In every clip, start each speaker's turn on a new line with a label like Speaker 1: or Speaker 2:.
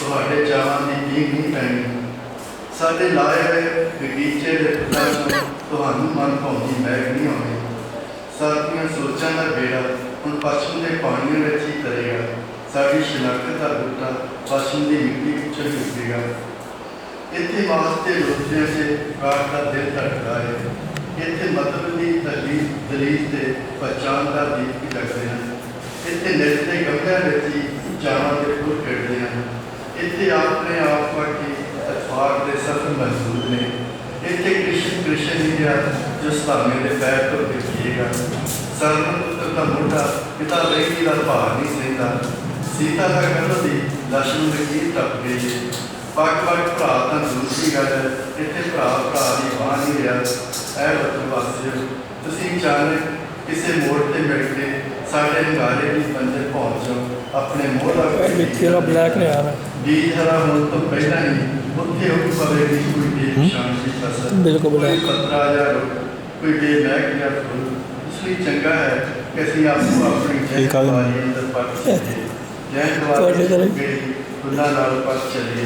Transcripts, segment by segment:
Speaker 1: ਤੁਹਾਡੇ ਚਾਵਾਂ ਦੀ ਪੀਂਘ ਨਹੀਂ ਪੈਣੀ। ਸਾਡੇ ਲਾਏ ਹੋਏ ਬਗੀਚੇ ਦੇ ਫੁੱਲਾਂ ਤੋਂ ਤੁਹਾਨੂੰ ਮਨ ਭਾਉਂਦੀ ਮਹਿਕ ਨਹੀਂ ਆਉਣੀ ਸਾਡੀਆਂ ਸੋਚਾਂ ਦਾ ਬੇੜਾ ਹੁਣ ਪਸ਼ੂ ਦੇ ਪਾਣੀ ਵਿੱਚ ਹੀ ਤਰੇਗਾ। ਸਾਡੀ ਸ਼ਨਾਖਤ ਦਾ ਬੂਟਾ ਪਸ਼ੂ ਦੀ ਮਿੱਟੀ ਵਿੱਚੋਂ ਹੀ ਇੱਥੇ ਵਾਸਤੇ ਲੋਕਾਂ ਸੇ ਕਾਟ ਦਾ ਦਿਲ ਧੜਕਦਾ ਹੈ। ਇੱਥੇ ਮਤਲਬ ਦੀ ਦਲੀਲ ਦਲੀਲ ਤੇ ਪਛਾਣ ਦਾ ਦੀਪ ਜਗਦੇ ਹਨ। ਇੱਥੇ ਨਿਤ ਦੇ ਵਿੱਚ ਹੀ ਚਾਵਾਂ ਦੇ ਫੁੱਲ ਖਿੜਦੇ ਹਨ। ਇੱਥੇ ਆਪਣੇ ਆਪ ਵਰਗੀ ਅਥਵਾਰ ਦੇ ਸਫਲ ਮਜ਼ਦੂਰ ਨੇ। ਇੱਥੇ ਕ੍ਰਿਸ਼ਨ ਕ੍ਰਿਸ਼ਨ ਹੀ ਰਿਹਾ ਜੋ ਸਤਾਵੇਂ ਦੇ ਪੈਰ ਤੋਂ ਦੇਖੀਏਗਾ ਸਰਵਨ ਪੁੱਤਰ ਦਾ ਮੋਢਾ ਪਿਤਾ ਲੈਂਦੀ ਦਾ ਭਾਰ ਨਹੀਂ ਸਹਿੰਦਾ। ਸੀਤਾ ਦਾ ਕਦੋਂ ਦੀ ਲక్ష్ਮਣ ਦੇ ਕੀ ਟੱਪ ਗਈ ਪੱਗ ਪੱਗ ਭਰਾ ਤਾਂ ਦੂਸਰੀ ਗੱਲ ਹੈ ਇੱਥੇ ਭਰਾ ਭਰਾ ਦੀ ਬਾਹ ਨਹੀਂ ਰਿਹਾ। ਐ ਵਤਨ ਵਾਸੀਓ ਤੁਸੀਂ ਅਚਾਨਕ ਕਿਸੇ ਮੋੜ ਤੇ ਮਿਲ ਕੇ ਸਾਡੇ ਹੰਗਾਰੇ ਦੀ ਮੰਜ਼ਿਲ ਪਹੁੰਚੋ ਆਪਣੇ ਮੋਹ ਦਾ
Speaker 2: ਮਿੱਠੀ ਵਾਲਾ ਬਲੈਕ ਨੇ ਆ
Speaker 1: ਬੀਜ ਹਰਾ ਹੋਣ ਤੋਂ ਪਹਿਲਾਂ ਹੀ ਉੱਥੇ ਉਹ ਪਵੇਗੀ ਕੋਈ ਬੇਪਛਾਣ ਦੀ ਫਸਲ
Speaker 2: ਬਿਲਕੁਲ
Speaker 1: ਕੋਈ
Speaker 2: ਬਿਲਕੁਲ।
Speaker 1: ਪੱਤਰਾ ਜਾਂ ਰੁੱਖ ਕੋਈ ਬੇਮਹਿਕ ਜਾਂ ਫੁੱਲ ਇਸ ਲਈ ਚੰਗਾ ਹੈ ਕਿ ਅਸੀਂ ਆਪੋ ਆਪਣੀ
Speaker 2: ਠੀਕ ਆ ਜੀ।
Speaker 1: ਵਾਰੀ ਅੰਦਰ ਪੱਕ ਚੱਲੀਏ ਜੈ
Speaker 2: ਤੁਹਾਡੇ ਘਰੇ?
Speaker 1: ਗਈ ਫੁੱਲਾਂ ਨਾਲ ਪੱਕ ਚੱਲੀਏ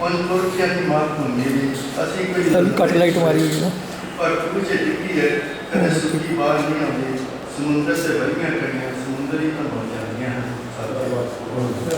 Speaker 1: ਉਨ ਲੋਕਾਂ ਦੀ ਮਾਤ ਹੁੰਦੀ ਵੀ ਅਸੀਂ ਕੋਈ
Speaker 2: ਚੱਲ ਕੱਟ ਲਾਈਟ ਮਾਰੀ ਹੋਈ ਨਾ
Speaker 1: ਪਰ ਕੁਝ ਡਿੱਗੀ ਸਮੁੰਦਰ ਸੇ ਭਰੀਆਂ ਕਣੀਆਂ ਸਮੁੰਦਰੀ ਤਾਂ ਬਣ ਜਾਂਦੀਆਂ ਹਨ ਸਰਦਾਰ